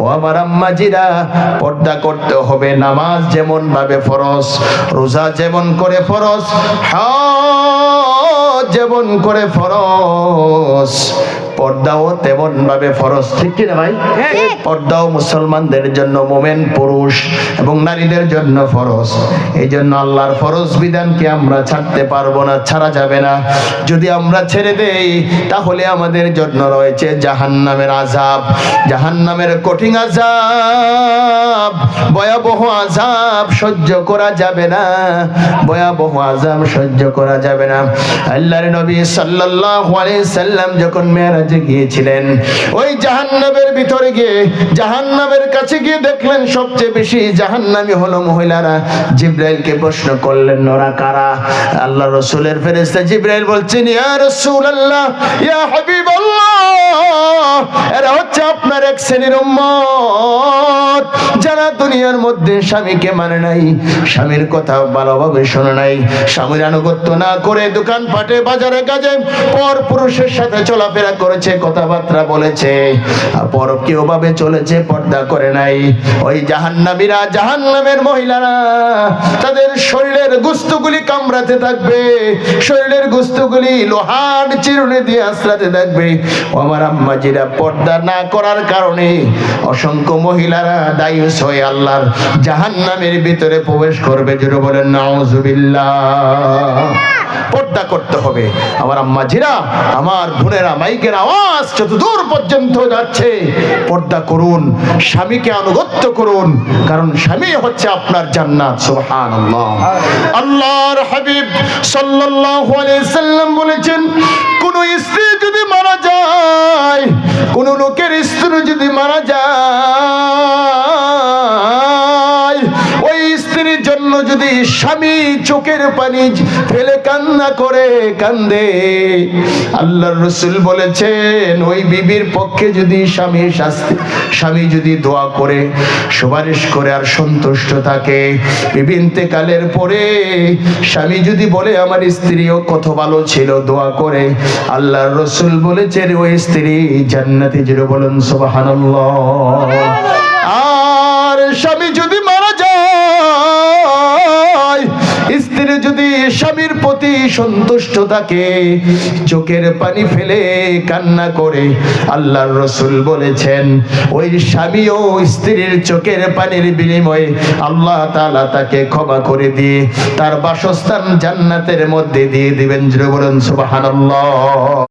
ও আমার আম্মাজিরা, পর্দা করতে হবে নামাজ যেমন ভাবে ফরজ, রোজা যেমন করে ফরস হ্যাঁ যেমন করে ফরজ। পর্দাও তেমন ভাবে ফরজ ঠিক কিনা ভাই? পর্দাও মুসলমানদের জন্য মোমেন পুরুষ এবং নারীদের জন্য ফরজ। এই জন্য আল্লাহর ফরজ বিধানকে আমরা ছাড়তে পারব না ছাড়া যাবে না। যদি আমরা ছেড়ে দেই তাহলে আমাদের জন্য রয়েছে জাহান্নামের আজাব জাহান্নামের কঠিন আজাব ভয়াবহ আজাব সহ্য করা যাবে না। ভয়াবহ আজাব সহ্য করা যাবে না। আল্লাহর নবী সাল্লাল্লাহু আলাইহি সাল্লাম যখন মেরাজে গিয়েছিলেন। ওই জাহান্নামের ভিতরে গিয়ে জাহান্নামের কাছে গিয়ে দেখলেন সবচেয়ে বেশি জাহান্নামী হলো মহিলারা। জিব্রাইলকে প্রশ্ন করলেন নরা কারা? আল্লাহ রসুলের ফেরেশতা জিব্রাইল বলছেন, ইয়া রাসূলুল্লাহ, ইয়া হাবিবাল্লাহ, এরা হচ্ছে আপনার এক শ্রেণির উম্মত। যারা দুনিয়ার মধ্যে স্বামীকে মানে নাই, স্বামীর কথা ভালোভাবে শোনে নাই, স্বামীর আনুগত্য না করে দোকান পাটে বাজারে, কাজে, পর পুরুষের সাথে চলাফেরা করেছে, কথাবার্তা বলেছে পর কেউ ভাবে চলেছে, পর্দা করে নাই। ওই জাহান্নামীরা, জাহান্নামের মহিলারা, তাদের শরীরের গুস্তগুলি কামড়াতে থাকবে, শরীরের গুস্তগুলি লোহার চিরুনি দিয়ে আশ্রাতে থাকবে। আমার আম্মাজিরা পর্দা না করার কারণে অসংখ্য মহিলারা দায়ুস হয়ে আল্লাহর জাহান্নামের ভিতরে প্রবেশ করবে। যেটা বলেন পর্দা করতে হবে। আমার আমার বোনেরা, মাইকের আওয়াজ পর্যন্ত যাচ্ছে, পর্দা করুন, স্বামীকে আনুগত্য করুন, কারণ স্বামী হচ্ছে আপনার জান্নাত। সুবহানাল্লাহ। আল্লাহর হাবিব সাল্লাল্লাহু আলাইহি সাল্লাম বলেছেন, কোন স্ত্রী যদি মারা যায়, কোন লোকের স্ত্রী যদি মারা যায় যদি স্বামী চোখের পানি ফেলে কান্না করে কান্দে, আল্লাহর রসুল বলেছেন, ওই বিবির পক্ষে যদি স্বামী শাস্তি, স্বামী যদি দোয়া করে, সুপারিশ করে আর সন্তুষ্ট থাকে বিভিন্তে কালের পরে স্বামী যদি বলে, আমার স্ত্রীও কত ভালো ছিল, দোয়া করে। আল্লাহর রসুল বলেছেন, ওই স্ত্রী জান্নাতি জিরো বলুন, সুবহানাল্লাহ। আর স্বামী যদি স্বামীর প্রতি সন্তুষ্ট থাকে। চোখের পানি ফেলে কান্না করে। আল্লাহর রসুল বলেছেন, ওই স্বামী ও স্ত্রীর চোখের পানির বিনিময়ে আল্লাহ তালা তাকে ক্ষমা করে দিয়ে তার বাসস্থান জান্নাতের মধ্যে দিয়ে দিবেন। বলেন, সুবহানাল্লাহ।